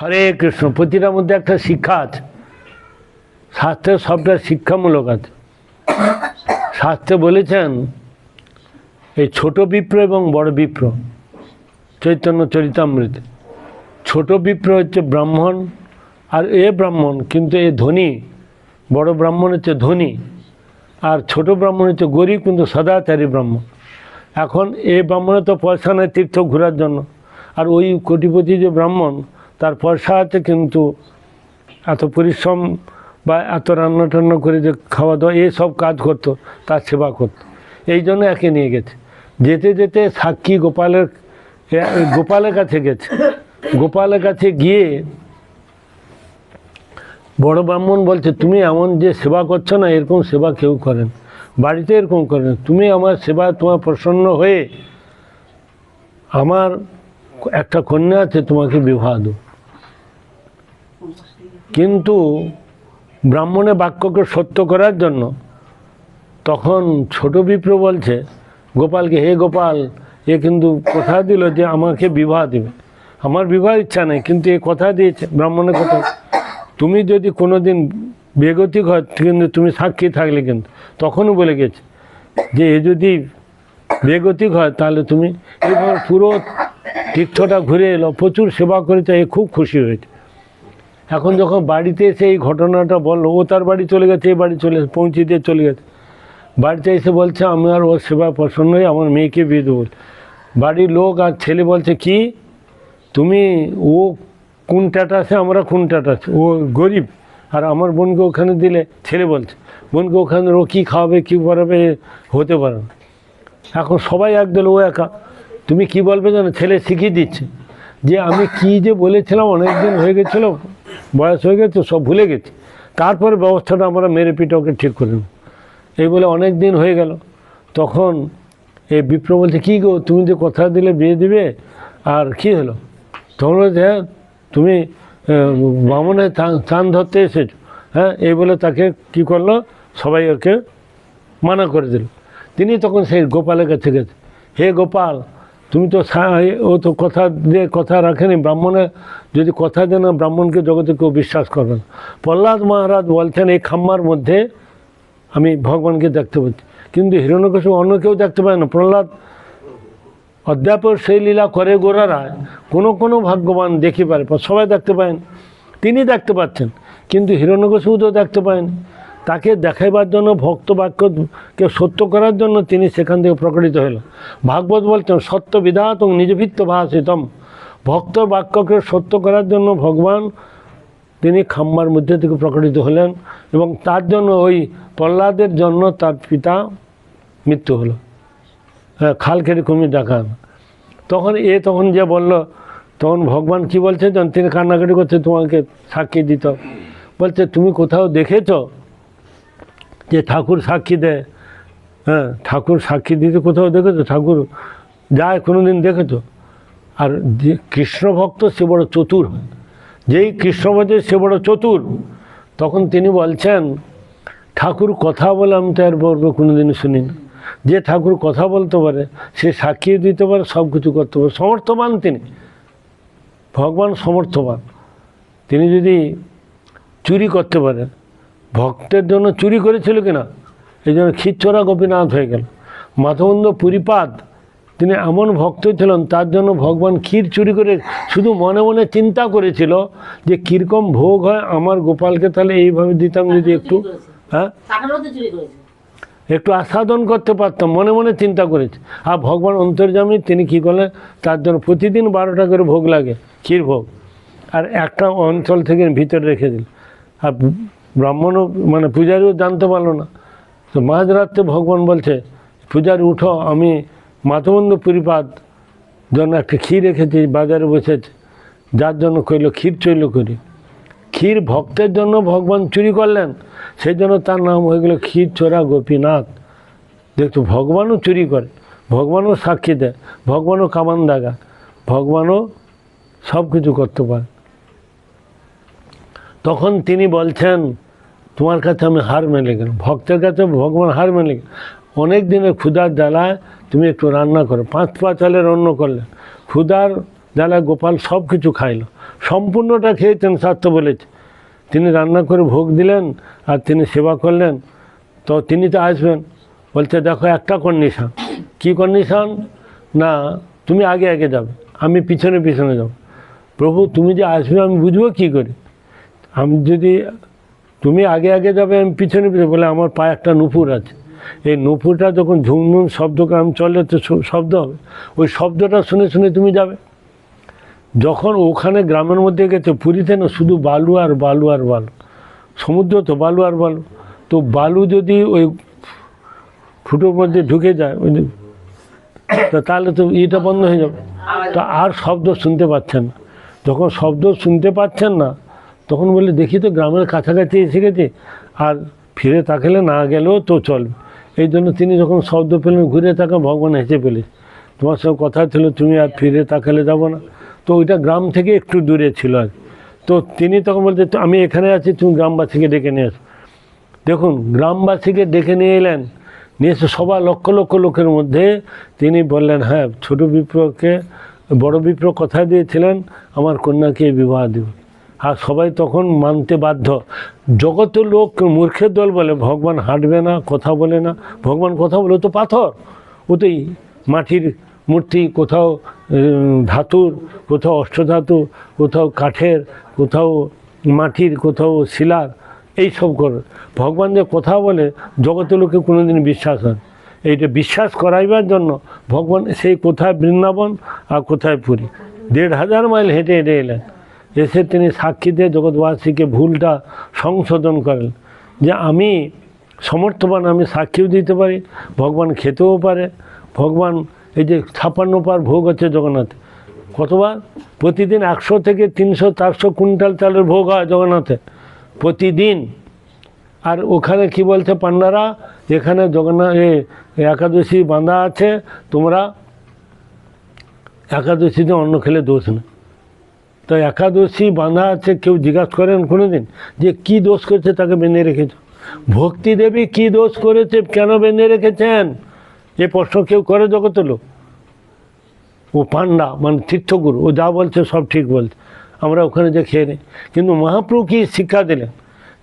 হরে কৃষ্ণ, প্রতিটার মধ্যে একটা শিক্ষা আছে। শাস্ত্রের সবটা শিক্ষামূলক আছে। শাস্ত্রে বলেছেন, এই ছোট বিপ্র এবং বড় বিপ্র চৈতন্য চরিতামৃত। ছোট বিপ্র হচ্ছে ব্রাহ্মণ আর এ ব্রাহ্মণ, কিন্তু এ ধনী। বড় ব্রাহ্মণ হচ্ছে ধনী আর ছোট ব্রাহ্মণ হচ্ছে গরিব, কিন্তু সদাচারী ব্রাহ্মণ। এখন এ ব্রাহ্মণের তো পয়সা নেই তীর্থ ঘোরার জন্য। আর ওই কোটিপতি যে ব্রাহ্মণ তার পয়সা আছে কিন্তু এত পরিশ্রম বা এত রান্না টান্না করে যে খাওয়া দাওয়া এইসব কাজ করতো, তার সেবা করতো। এই জন্য একে নিয়ে গেছে। যেতে যেতে সাক্ষী গোপালের গোপালের কাছে গেছে। গোপালের কাছে গিয়ে বড় ব্রাহ্মণ বলছে, তুমি এমন যে সেবা করছ না, এরকম সেবা কেউ করেন বাড়িতে এরকম করেন তুমি আমার সেবা তোমার প্রসন্ন হয়ে আমার একটা কন্যা আছে, তোমাকে বিবাহ দেবো। কিন্তু ব্রাহ্মণের বাক্যকে সত্য করার জন্য তখন ছোট বিপ্র বলছে, গোপালকে, হে গোপাল, এ কিন্তু কথা দিল যে আমাকে বিবাহ দেবে। আমার বিবাহ ইচ্ছা নেই, কিন্তু এ কথা দিয়েছে ব্রাহ্মণের কথা। তুমি যদি কোনো দিন বেগতিক হয়, কিন্তু তুমি সাক্ষী থাকলে কিন্তু। তখনও বলে গেছে যে, এ যদি বেগতিক হয়, তাহলে তুমি এবার পুরো তীর্থটা ঘুরে এলো। প্রচুর সেবা করেছে, এ খুব খুশি হয়েছে। এখন যখন বাড়িতে এসে এই ঘটনাটা বলল ও তার বাড়ি চলে গেছে, এই বাড়ি চলে পৌঁছে দিয়ে চলে গেছে। বাড়িতে এসে বলছে, আমি আর ওর সেবা পছন্দ হয়ে আমার মেয়েকে বিয়ে দেবো বাড়ির লোক আর ছেলে বলছে, কি? তুমি, ও কোন টাটাসে আমরা কোন টাটাসে ও গরিব, আর আমার বোনকে ওখানে দিলে ছেলে বলছে, বোনকে ওখানে ও কী খাওয়াবে, কী করাবে হতে পারে না। এখন সবাই একদল ও একা। তুমি কি বলবে জানো? ছেলে শিখিয়ে দিচ্ছে যে, আমি কি যে বলেছিলাম, অনেক দিন হয়ে গেছিল বয়স হয়ে গেছে, সব ভুলে গেছি। তারপরে ব্যবস্থাটা আমরা মেরে পিটে ওকে ঠিক করে নেব। এই বলে অনেক দিন হয়ে গেল। তখন এই বিপ্র বলছে, কী গো, তুমি যে কথা দিলে বিয়ে দিবে? আর কি হলো? তখন বলছে হ্যাঁ তুমি বামনে চান ধরতে এসেছ। হ্যাঁ এই বলে তাকে কি করল? সবাই ওকে মানা করে দিল। তিনি তখন সেই গোপালের কাছে গেছে। হে গোপাল তুমি তো ও তো কথা দিয়ে কথা রাখেনি, ব্রাহ্মণে যদি কথা দেন ব্রাহ্মণকে জগতে কেউ বিশ্বাস করবে না। প্রহ্লাদ মহারাজ বলছেন, এই খাম্মার মধ্যে আমি ভগবানকে দেখতে পাচ্ছি। কিন্তু হিরণ্যকশিপু অন্য কেউ দেখতে পায় না। প্রহ্লাদ অধ্যাপক সেই লীলা করে গোড়ারায় কোনো কোনো ভাগ্যবান দেখি পারে, সবাই দেখতে পায় তিনি দেখতে পাচ্ছেন, কিন্তু হিরণ্যকশিপু তো দেখতে পায় না। তাকে দেখাইবার জন্য ভক্ত বাক্যকে সত্য করার জন্য তিনি সেখান থেকে প্রকটিত হলেন ভাগবত বলছেন সত্য বিধাত নিজভিত্ত ভাষিতম ভক্ত বাক্যকে সত্য করার জন্য ভগবান তিনি খাম্মার মধ্যে থেকে প্রকটিত হলেন এবং তার জন্য ওই প্রহ্লাদের জন্য তার পিতা মৃত্যু হলো। হ্যাঁ খাল কুমির ডাকা তখন এ তখন যে বলল, তখন ভগবান কি বলছে? তিনি কান্নাকাটি করছে, তোমাকে সাক্ষী দিত। বলছে, তুমি কোথাও দেখেছ? যে ঠাকুর সাক্ষী দেয় হ্যাঁ ঠাকুর সাক্ষী দিতে কোথাও দেখেছ? ঠাকুর যায় কোনো দিন দেখেছ? আর যে কৃষ্ণ ভক্ত সে বড় চতুর যেই কৃষ্ণ ভক্ত সে বড় চতুর। তখন তিনি বলছেন, ঠাকুর কথা বলে আমি তো আর পর্বে কোনো দিন শুনি না। যে ঠাকুর কথা বলতে পারে, সে সাক্ষী দিতে পারে সব কিছু করতে পারে। সমর্থবান তিনি। ভগবান সমর্থবান। তিনি যদি চুরি করতে পারেন ভক্তের জন্য চুরি করেছিল কিনা? এই জন্য খিচ্ছরা গোপীনাথ হয়ে গেল। মাধবন্দ পুরীপাদ তিনি এমন ভক্ত ছিলেন তার জন্য ভগবান ক্ষীর চুরি করে শুধু মনে মনে চিন্তা করেছিল যে কীরকম ভোগ হয় আমার গোপালকে তাহলে এইভাবে দিতাম যদি একটু হ্যাঁ? একটু আস্বাদন করতে পারতাম মনে মনে চিন্তা করেছে। আর ভগবান অন্তর্জামী তিনি কী করলেন? তার জন্য প্রতিদিন বারোটা করে ভোগ লাগে ক্ষীর ভোগ। আর একটা অঞ্চল থেকে ভিতরে রেখে দিল। আর ব্রাহ্মণও মানে পূজারীও জানতে পারল না। তো মাঝরাত্রে ভগবান বলছে, পূজারি, উঠো, আমি মাধবন্ধ পরিপাত জন্য একটা ক্ষীর রেখেছি, বাজারে বসেছে। যার জন্য কইলো, ক্ষীর চৈল করি। ক্ষীর ভক্তের জন্য ভগবান চুরি করলেন, সেই জন্য তার নাম হয়ে গেল ক্ষীর চোরা গোপীনাথ। দেখতো, ভগবানও চুরি করে, ভগবানও সাক্ষী দেয়, ভগবানও কামান দাগা, ভগবানও সব কিছু করতে পারে। তখন তিনি বলছেন তোমার কাছে আমি হার মেলে গেলাম, ভক্তের কাছে ভগবান হার মেলে গেল অনেক দিনের ক্ষুধার জ্বালায় তুমি একটু রান্না করো, পাঁচ পা চালের অন্ন করলে, ক্ষুধার জ্বালায় গোপাল সব কিছু খাইলো, সম্পূর্ণটা খেয়েছেন শাস্ত্র বলেছে। তিনি রান্না করে ভোগ দিলেন আর তিনি সেবা করলেন। তো তিনি তো আসবেন, বলছে, দেখো, একটা কন্ডিশন। কি কন্ডিশন? না, তুমি আগে আগে যাবে, আমি পিছনে পিছনে যাব। প্রভু, তুমি যে আসবে, আমি বুঝব কী করে? আমি যদি তুমি আগে আগে যাবে, আমি পিছনে পিছনে বলে আমার পায়ে একটা নুপুর আছে। এই নুপুরটা যখন ঝুমঝুম শব্দ কাম চলে, তো শব্দ হবে। ওই শব্দটা শুনে শুনে তুমি যাবে। যখন ওখানে গ্রামের মধ্যে গেছে পুরীতে না শুধু বালু আর বালু আর বালু। সমুদ্র তো বালু আর বালু। তো বালু যদি ওই ফুটোর মধ্যে ঢুকে যায়, ওই তো তাহলে তো ইটা বন্ধ হয়ে যাবে। তো আর শব্দ শুনতে পাচ্ছেন না। যখন শব্দ শুনতে পাচ্ছেন না তখন বলে দেখি তো, গ্রামের কাছাকাছি এসে গেছে। আর ফিরে তাকালে না গেলেও তো চলবে এই জন্য তিনি যখন শব্দ পেলেন, ঘুরে তাকা ভগবান হেসে পেলে। তোমার সঙ্গে কথা ছিল, তুমি আর ফিরে তাকালে যাব না। তো ওইটা গ্রাম থেকে একটু দূরে ছিল আর তো তিনি তখন বলতে আমি এখানে আছি, তুমি গ্রামবাসীকে ডেকে নিয়ে এসো। দেখুন, গ্রামবাসীকে ডেকে নিয়ে এলেন, নিয়ে এসে সবার লক্ষ লক্ষ লোকের মধ্যে তিনি বললেন হ্যাঁ ছোট বিপ্লবকে, বড় বিপ্লব কথা দিয়েছিলেন, আমার কন্যাকে বিবাহ দেব। আর সবাই তখন মানতে বাধ্য। জগতের লোক মূর্খের দল বলে, ভগবান হাঁটবে না, কথা বলে না। ভগবান কথা বলে তো পাথর। ও তো মাটির মূর্তি, কোথাও ধাতুর, কোথাও অষ্টধাতু, কোথাও কাঠের, কোথাও মাটির, কোথাও শিলার, এই সব করে। ভগবান যে কথা বলে, জগতের লোকে কোনোদিন বিশ্বাস হয় এইটা বিশ্বাস করাইবার জন্য ভগবান সেই কোথায় বৃন্দাবন আর কোথায় পুরী। দেড় হাজার মাইল হেঁটে হেঁটে এলেন। এসে তিনি সাক্ষী দিয়ে জগৎবাসীকে ভুলটা সংশোধন করেন যে আমি সমর্থবান, আমি সাক্ষীও দিতে পারি, ভগবান খেতেও পারে। ভগবান, এই যে ছাপ্পান্ন পার ভোগ হচ্ছে জগন্নাথ, কতবার? প্রতিদিন একশো থেকে তিনশো, চারশো কুইন্টাল চালের ভোগ হয় জগন্নাথে, প্রতিদিন। আর ওখানে কি বলছে পান্ডারা এখানে জগন্নাথ, এ একাদশী বাঁধা আছে, তোমরা একাদশীতে অন্ন খেলে দোষ না তো একাদশী বাঁধা আছে, কেউ জিজ্ঞাসা করেন কোনো দিন যে কি দোষ করেছে তাকে বেঁধে রেখেছ। ভক্তি দেবী কি দোষ করেছে কেন বেঁধে রেখেছেন? যে প্রশ্ন কেউ করে জগত লোক। ও পান্ডা মানে তীর্থগুরু, ও যা বলছে সব ঠিক বলছে। আমরা ওখানে যে খেয়ে নিই। কিন্তু মহাপ্রভু কি শিক্ষা দিলেন?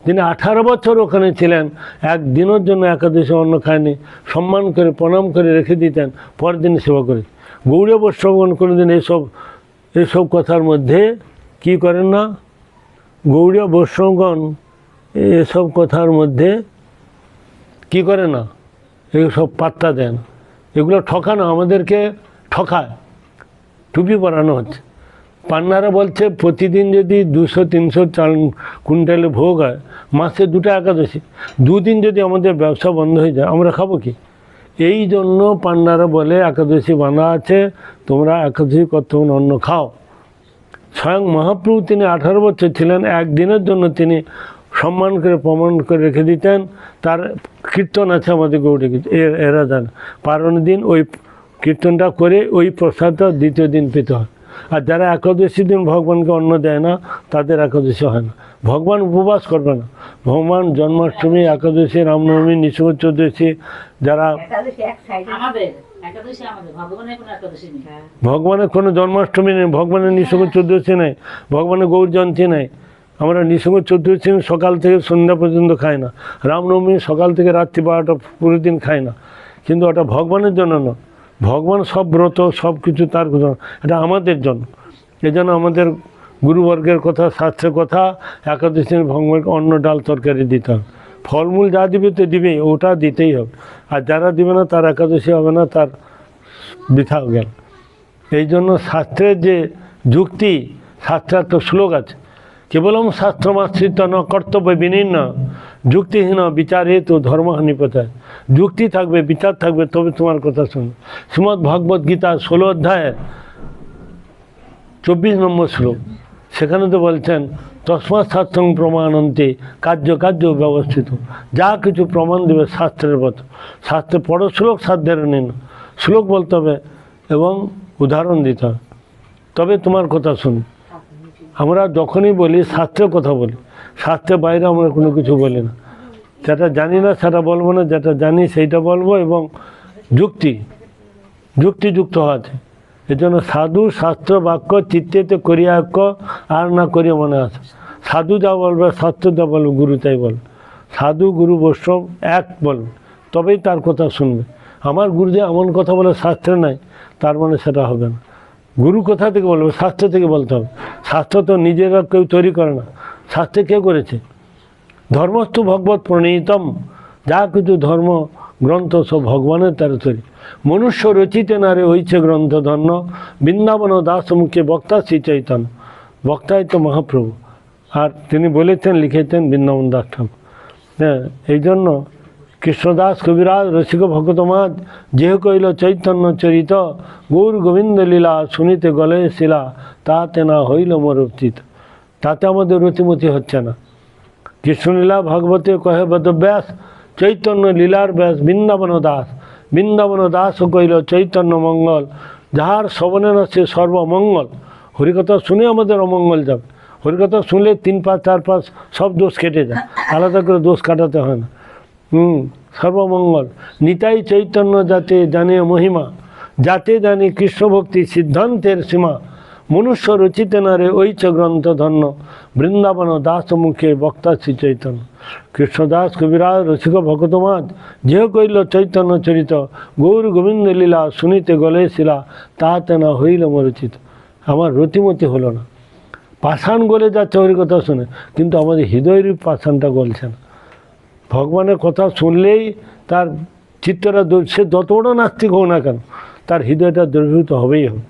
তিনি আঠারো বছর ওখানে ছিলেন, একদিনের জন্য একাদশী অন্ন খায়নি, সম্মান করে প্রণাম করে রেখে দিতেন, পরের দিন সেবা করে গৌড়ীয় বৈষ্ণবগণ কোনোদিন এসব এসব কথার মধ্যে কি করেন না? গৌড়ীয় বৈষ্ণবগণ এসব কথার মধ্যে কি করে না? এসব পাত্তা দেন। এগুলো ঠকানো, আমাদেরকে ঠকায়। টুপি পরানো হচ্ছে। পান্নারা বলছে, প্রতিদিন যদি দুশো, তিনশো চাল কুইন্টালে ভোগ হয়, মাসে দুটো একাদশী। দুদিন যদি আমাদের ব্যবসা বন্ধ হয়ে যায়, আমরা খাব কি? এই জন্য পান্ডারা বলে, একাদশী বাঁধা আছে, তোমরা একাদশী কতক্ষণ অন্ন খাও। স্বয়ং মহাপ্রভু তিনি আঠারো বছর ছিলেন, একদিনের জন্য তিনি সম্মান করে, প্রমাণ করে রেখে দিতেন। তার কীর্তন আছে আমাদের গৌরী এরা জান। পারণ দিন ওই কীর্তনটা করে ওই প্রসাদটা দ্বিতীয় দিন পেতে হয়। আর যারা একাদশী দিন ভগবানকে অন্ন দেয় না তাদের একাদশী হয় না। ভগবান উপবাস করবে না। ভগবান জন্মাষ্টমী একাদশী রামনবমী নিঃসব চতুর্দশী যারা একাদশী এক সাইডে আমাদের একাদশী আমাদের ভগবানের কোনো একাদশী নেই। হ্যাঁ। ভগবানের কোনো জন্মাষ্টমী নেই ভগবানের নিঃসঙ্গ চতুর্দশী নেই ভগবানের গৌর জয়ন্তী নেই। আমরা নিঃসঙ্গ চতুর্দশী সকাল থেকে সন্ধ্যা পর্যন্ত খাই না। রামনবমী সকাল থেকে রাত্রি বারোটা পুরো দিন খাই না। কিন্তু ওটা ভগবানের জন্য না। ভগবান সব ব্রত, সব কিছু তার জন্য এটা আমাদের জন্য। এই জন্য আমাদের গুরুবর্গের কথা, শাস্ত্রের কথা, একাদশী ভগবানকে অন্ন, ডাল, তরকারি দিতে হবে। ফলমূল যা দিবে তো দিবেই ওটা দিতেই হবে। আর যারা দিবে না, তার একাদশী হবে না, তার বৃথা গেল। এই জন্য শাস্ত্রের যে যুক্তি, শাস্ত্রের একটা শ্লোক আছে। কেবলম শাস্ত্রমাশ্রিত ন কর্তব্য বিনির্ণ যুক্তিহীন বিচারে তো ধর্মহানি পথায় যুক্তি থাকবে, বিচার থাকবে, তবে তোমার কথা শুনবে শ্রীমদ্ ভগবদ গীতা ষোলো অধ্যায়ের চব্বিশ নম্বর শ্লোক। সেখানে তো বলছেন তসমাৎ শাস্ত্রং প্রমাণন্তে কার্য কার্য ব্যবস্থিত। যা কিছু প্রমাণ দেবে শাস্ত্রের মতো শাস্ত্রে পড়ো শ্লোক, সাধ্যের নিন শ্লোক বলতে হবে এবং উদাহরণ দিতে তবে তোমার কথা শুন। আমরা যখনই বলি, শাস্ত্রের কথা বলি শাস্ত্রের বাইরে আমরা কোনো কিছু বলি না। যেটা জানি না সেটা বলব না, যেটা জানি সেইটা বলব এবং যুক্তি, যুক্তিযুক্ত আছে এজন্য সাধু শাস্ত্র বাক্য চিত্তেতে করিয়া ঐক্য আর না করিয়া মনে আছে। সাধু যা বলবে, শাস্ত্র যা বলবে, গুরু তাই বলবে সাধু, গুরু, বৈষ্ণব এক বলবে, তবেই তার কথা শুনবে। আমার গুরু যে এমন কথা বলে শাস্ত্রে নাই, তার মানে সেটা হবে না। গুরু কোথা থেকে বলবে? শাস্ত্র থেকে বলতে হবে। শাস্ত্র তো নিজেরা কেউ তৈরি করে না। শাস্ত্রে কে করেছে? ধর্মস্থ ভগবত প্রণীতম। যা কিছু ধর্ম, গ্রন্থ সব ভগবানের তার তৈরি। মনুষ্য রচিতে নারে হইছে গ্রন্থ ধন্য বৃন্দাবন দাস মুখে বক্তা শ্রী চৈতন্য। বক্তাই তো মহাপ্রভু। আর তিনি বলেছেন, লিখেছেন বৃন্দাবন দাস ঠাকুর। হ্যাঁ এই জন্য কৃষ্ণদাস কবিরাজ রসিক ভগতমাজ যেহ কইল চৈতন্য চরিত। গৌর গোবিন্দ লীলা শুনিতে গলে শিলা, তাতে না হইল মোর তাতে আমাদের রতিমতি হচ্ছে না। কৃষ্ণলীলা ভাগবতে কহে বেদব্যাস চৈতন্য লীলার ব্যাস, বৃন্দাবন দাস বৃন্দাবন দাস কইল চৈতন্য মঙ্গল, যাহার শ্রবণে সে সর্বমঙ্গল হরিকথা শুনে আমাদের অমঙ্গল যাবে হরিকথা শুনলে তিন পাঁচ, চার পাঁচ সব দোষ কেটে যায়। আলাদা করে দোষ কাটাতে হয় না। হুম সর্বমঙ্গল নিতাই চৈতন্য যাতে জানে মহিমা, যাতে জানি কৃষ্ণ ভক্তি সিদ্ধান্তের সীমা। মনুষ্য রচিতে নারে ঐচ গ্রন্থ ধন্য বৃন্দাবন দাস মুখে বক্তা শ্রী চৈতন্য। কৃষ্ণদাস কবিরাজ রসিক ভগতমাজ যে কইল চৈতন্য চরিত, গৌর গোবিন্দ লীলা শুনিতে গলে শিলা তাহাতে না হইল মরচিত আমার রতিমতি হলো না। পাষাণ গলে যাচ্ছে হরি কথা শুনে, কিন্তু আমাদের হৃদয়ের পাষাণটা গলছে না। ভগবানের কথা শুনলেই তার চিত্তটা সে যত বড় নাস্তিক হোক না কেন, তার হৃদয়টা দ্রবীভূত হবেই হবে।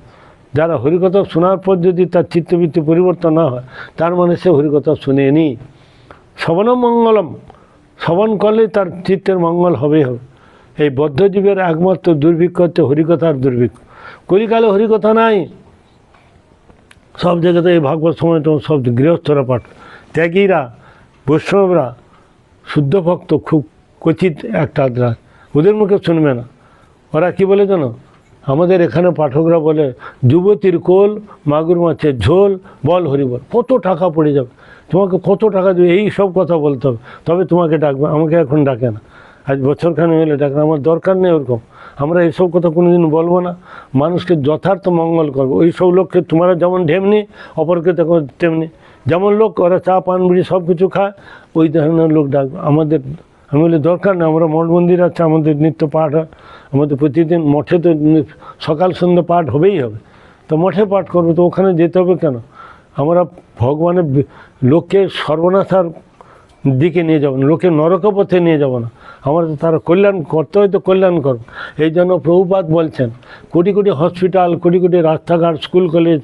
যারা হরিকথা শোনার পর যদি তার চিত্তবৃত্তি পরিবর্তন না হয়, তার মানে সে হরিকথা শুনেনি। শ্রবণ মঙ্গলম। শ্রবণ করলে তার চিত্তের মঙ্গল হবেই হবে। এই বদ্ধজীবের একমাত্র দুর্ভিক্ষ হচ্ছে হরিকথার দুর্ভিক্ষ। কলিকালে হরিকথা নাই। সব জায়গাতে এই ভাগবত সময় তো সব গৃহস্থরা পাঠ। ত্যাগীরা, বৈষ্ণবরা, শুদ্ধ ভক্ত খুব কচিত একটা আদ্রা। ওদের মুখে শুনবে না। ওরা কি বলে জানো? আমাদের এখানে পাঠকরা বলে, যুবতীর কোল, মাগুর মাছের ঝোল, বল হরিবল, কত টাকা পড়ে যাবে? তোমাকে কত টাকা দেবে এই সব কথা বলতে হবে। তবে তোমাকে ডাকবে, আমাকে এখন ডাকে না। আজ বছরখানে হলে ডাকে আমার দরকার নেই ওরকম। আমরা এইসব কথা কোনোদিন বলব না। মানুষকে যথার্থ মঙ্গল করব। ওই সব লোককে তোমরা যেমন ঢেমনি, অপরকে তখন তেমনি। যেমন লোক, ওরা চা, পান, বিড়ি সব কিছু খায়, ওই ধরনের লোক ডাকবে। আমাদের আমি বলি, দরকার নেই, আমরা মঠ মন্দির আছে, আমাদের নিত্য পাঠ হয়। আমাদের প্রতিদিন মঠে তো সকাল সন্ধ্যে পাঠ হবেই হবে। তো মঠে পাঠ করব, তো ওখানে যেতে হবে কেন? আমরা ভগবানের লোককে সর্বনাশার দিকে নিয়ে যাব না লোকে নরক পথে নিয়ে যাব না। আমরা তো তারা কল্যাণ করতে হয়, তো কল্যাণ করব এই জন্য প্রভুপাত বলছেন, কোটি কোটি হসপিটাল, কোটি কোটি রাস্তাঘাট, স্কুল, কলেজ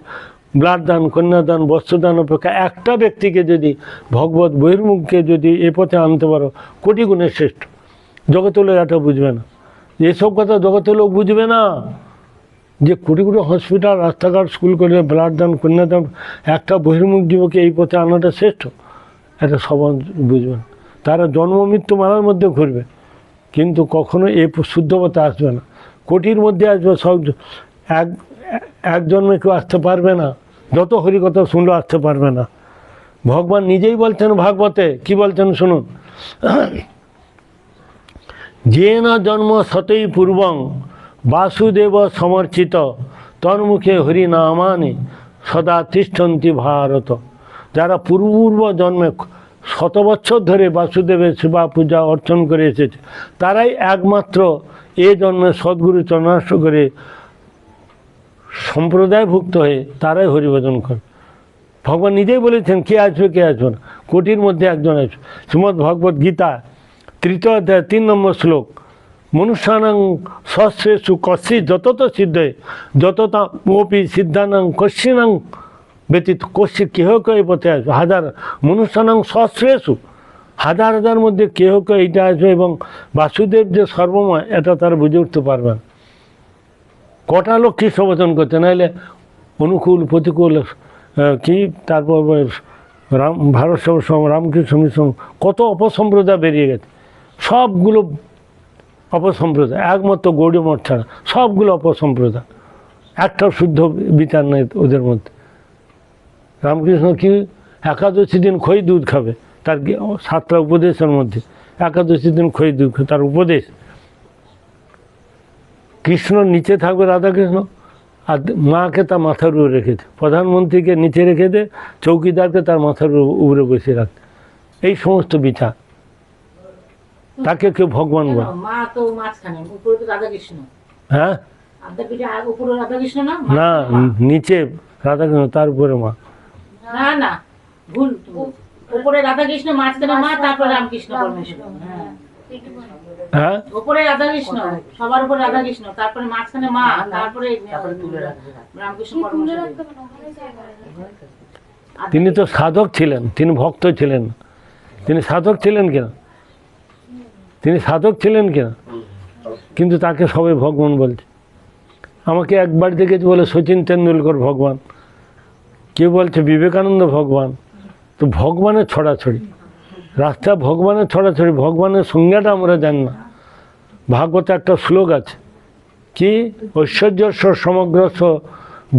ব্লাড দান কন্যাদান বস্ত্রদান অপেক্ষা একটা ব্যক্তিকে যদি ভগবত বহির্মুখকে যদি এ পথে আনতে পারো, কোটি গুণে শ্রেষ্ঠ। জগতের লোক এটা বুঝবে না। এসব কথা জগতের লোক বুঝবে না। যে কোটি কোটি হসপিটাল, রাস্তাঘাট, স্কুল, কলেজ, ব্লাড দান কন্যাদান একটা বহির্মুখ যুবকে এই পথে আনাটা শ্রেষ্ঠ। এটা সবাই বুঝবেন তারা জন্ম, মৃত্যু, মারার মধ্যে ঘুরবে। কিন্তু কখনো এ শুদ্ধ পথে আসবে না। কোটির মধ্যে আসবে সব এক এক জন্মে কেউ আসতে পারবে না। যত হরিকথা শুনলেও আসতে পারবে না। ভগবান নিজেই বলছেন ভাগবতে। কি বলছেন শুনুন। যে না জন্ম সতই পূর্বং বাসুদেব সমর্চিত তন্মুখে হরি নামানি সদা তিষ্ঠন্তি ভারত। যারা পূর্ব জন্মে শত বছর ধরে বাসুদেবের সেবা পূজা অর্চন করে এসেছে, তারাই একমাত্র এ জন্মে সদ্গুরু চরণাশ্র করে সম্প্রদায়ভুক্ত হয়ে তারাই হরিভজন করে। ভগবান নিজেই বলেছেন, কে আসবে কে আসবে না। কোটির মধ্যে একজন আসবে। শ্রীমদ্ ভগবত গীতা, তৃতীয় অধ্যায়, তিন নম্বর শ্লোক। মনুষ্যানাং সশ্রেষু কশ্যি যতত সিদ্ধে, যততা ওপি সিদ্ধানাং কশ্চিনাং ব্যতীত কশ্যি কেহ কেউ পথে আসবে। হাজার, মনুষ্যানাং সশ্রেষু, হাজার হাজার মধ্যে কেহ কেউ এইটা আসবে এবং বাসুদেব যে সর্বময়, এটা তারা বুঝে উঠতে পারবে না। কটা লোক কী সমর্থন করছে নাহলে অনুকূল, প্রতিকূল কি, তারপর রাম, ভারত সেবা সং রামকৃষ্ণ মিশন কত অপসম্প্রদায় বেরিয়ে গেছে। সবগুলো অপসম্প্রদায়, একমাত্র গৌড়ী মঠ ছাড়া সবগুলো অপসম্প্রদায়। একটাও শুদ্ধ বিচার নেই ওদের মধ্যে। রামকৃষ্ণ কি একাদশী দিন খই দুধ খাবে? তার সাতটা উপদেশের মধ্যে। একাদশী দিন খই দুধ তার উপদেশ। কৃষ্ণ নিচে থাকবে রাধাকৃষ্ণ। আর মাকে তার মাথার উপরে রেখেছে প্রধানমন্ত্রীকে নিচে রেখে দে চৌকিদারকে তার মাথার উপরে বসে রাখ। এই সমস্ত বিচার। তাকে কেউ ভগবান বলে। হ্যাঁ? না নিচে রাধাকৃষ্ণ তার উপরে মা। না না ভুল উপরে রাধা কৃষ্ণ মাঝখানে মা তারপরে রামকৃষ্ণ পরমেশ্বর। হ্যাঁ? উপরে রাধা কৃষ্ণ সবার উপরে রাধা কৃষ্ণ তারপরে মাঝখানে মা তারপরে রামকৃষ্ণ তিনি তো সাধক ছিলেন তিনি ভক্ত ছিলেন। তিনি সাধক ছিলেন কিনা? তিনি সাধক ছিলেন কিনা? কিন্তু তাকে সবাই ভগবান বলছে। আমাকে একবার দেখেছি বলে সচিন তেন্ডুলকর ভগবান। কেউ বলছে বিবেকানন্দ ভগবান। তো ভগবানের ছড়াছড়ি। রাস্তা ভগবানের ছড়াছড়ি, ভগবানের সংজ্ঞাটা আমরা জানি না। ভাগবত একটা শ্লোক আছে, কি? ঐশ্বর্যস্ব সমগ্রস্ব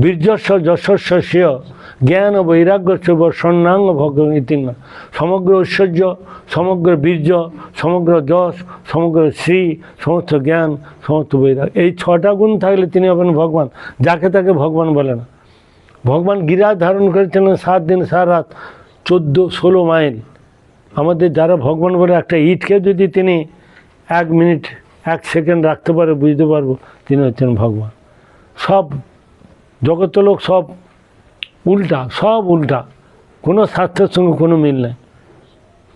বীর্যস্ব যশস্ব শ্রেয় জ্ঞান ও বৈরাগ্যস্ব স্বর্ণাঙ্গ ভগবতীন সমগ্র ঐশ্বর্য, সমগ্র বীর্য, সমগ্র যশ, সমগ্র শ্রী, সমস্ত জ্ঞান, সমস্ত বৈরাগ্য, এই ছটা গুণ থাকলে তিনি হবেন ভগবান, যাকে তাকে ভগবান বলে না। ভগবান গিরাজ ধারণ করেছিলেন সাত দিন সাত রাত, চোদ্দ, ষোলো মাইল। আমাদের যারা ভগবান বলে একটা ইটকে যদি তিনি এক মিনিট, এক সেকেন্ড রাখতে পারে, বুঝতে পারব, তিনি হচ্ছেন ভগবান। সব জগত লোক সব উল্টা সব উল্টা। কোনো স্বাস্থ্যের সঙ্গে কোনো মিল নেই।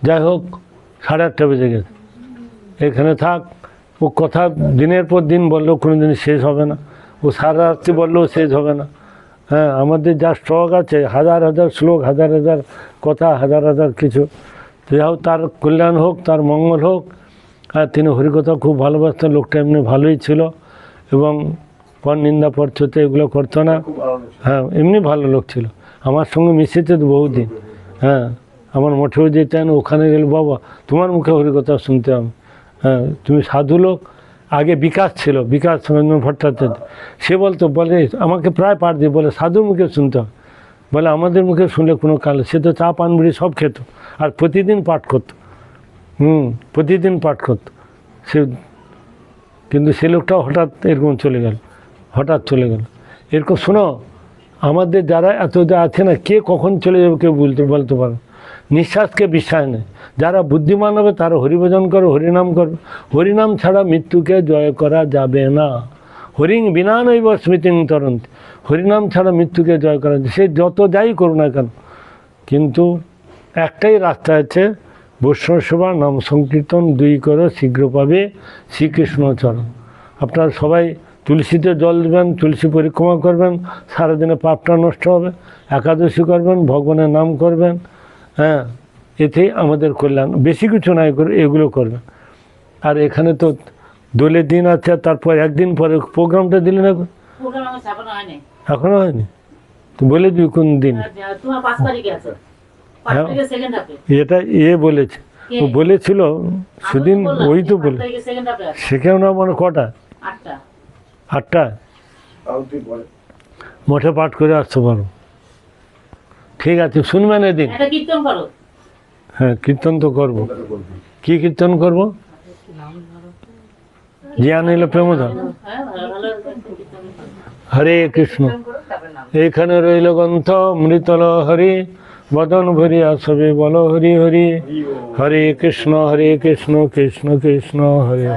যাই হোক, সাড়ে আটটা বেজে গেছে। এখানে থাক, ও কথা দিনের পর দিন বললেও কোনো দিন শেষ হবে না। ও সারা রাত্রি বললেও শেষ হবে না। হ্যাঁ আমাদের যা স্টক আছে, হাজার হাজার শ্লোক, হাজার হাজার কথা, হাজার হাজার কিছু। হোক তার কল্যাণ হোক তার মঙ্গল হোক। আর তিনি হরিকথা খুব ভালোবাসতেন লোকটা এমনি ভালোই ছিল। এবং পর নিন্দা পরচতে এগুলো করতো না। হ্যাঁ এমনি ভালো লোক ছিল। আমার সঙ্গে মিশেছে তো বহুদিন। হ্যাঁ আমার মঠেও যেতেন ওখানে গেলে বাবা তোমার মুখে হরিকথা শুনতে হবে। হ্যাঁ তুমি সাধু লোক। আগে বিকাশ ছিল বিকাশ রঞ্জন ভট্টাচার্য সে বলতো বলে আমাকে প্রায় পাঠ দিয়ে বলে সাধুর মুখে শুনতে হবে। বলে, আমাদের মুখে শুনলে কোনো কাল সে তো চা, পান বিড়ি সব খেত। আর প্রতিদিন পাঠ করত। হুম, প্রতিদিন পাঠ করতো। সে, কিন্তু সে লোকটাও হঠাৎ এরকম চলে গেল। হঠাৎ চলে গেল। এরকম শোনো, আমাদের যারা এত যা আছে না, কে কখন চলে যাবে কেউ বলতে বলতে পারো নিঃশ্বাসকে বিশ্বাস নেই। যারা বুদ্ধিমান হবে, তারা হরিভজন করো, হরিনাম করো। হরিনাম ছাড়া মৃত্যুকে জয় করা যাবে না। হরিং বিনা নৈব স্মৃতিং তরন্ত। হরিনাম ছাড়া মৃত্যুকে জয় করা যায়। সে যত যাই করো না কেন, কিন্তু একটাই রাস্তা আছে, বৈষ্ণব সেবা নাম সংকীর্তন, দুই করো শীঘ্র পাবে শ্রীকৃষ্ণ চরণ। আপনারা সবাই তুলসীতে জল দেবেন, তুলসী পরিক্রমা করবেন, সারাদিনে পাপটা নষ্ট হবে, একাদশী করবেন, ভগবানের নাম করবেন হ্যাঁ এতেই আমাদের কল্যাণ। বেশি কিছু নাই করে এগুলো করবেন। আর এখানে তো দোলের দিন আছে তারপর একদিন পরে প্রোগ্রামটা দিলে না ছাপানো হয়নি। এখনও হয়নি? তো বলে দিবি কোন দিন? হ্যাঁ। তারিখে সেকেন্ড হাফে এটা এ বলেছে। ও বলেছিল সেদিন ওই তো বলে সেখানেও না মানে কটা? আটটা। আটটা? মঠে পাঠ করে আসতে পারো ঠিক আছে শুনবেন এদিন? একটা কীর্তন করো। হ্যাঁ কীর্তন তো করব। কি কীর্তন করব? জ্ঞান এলো করো। হরে কৃষ্ণ। এইখানে রইল গ্রন্থ, মৃতল হরি, বদন ভরিয়া সবে বল হরি হরি। হরে কৃষ্ণ হরে কৃষ্ণ কৃষ্ণ কৃষ্ণ, হরে।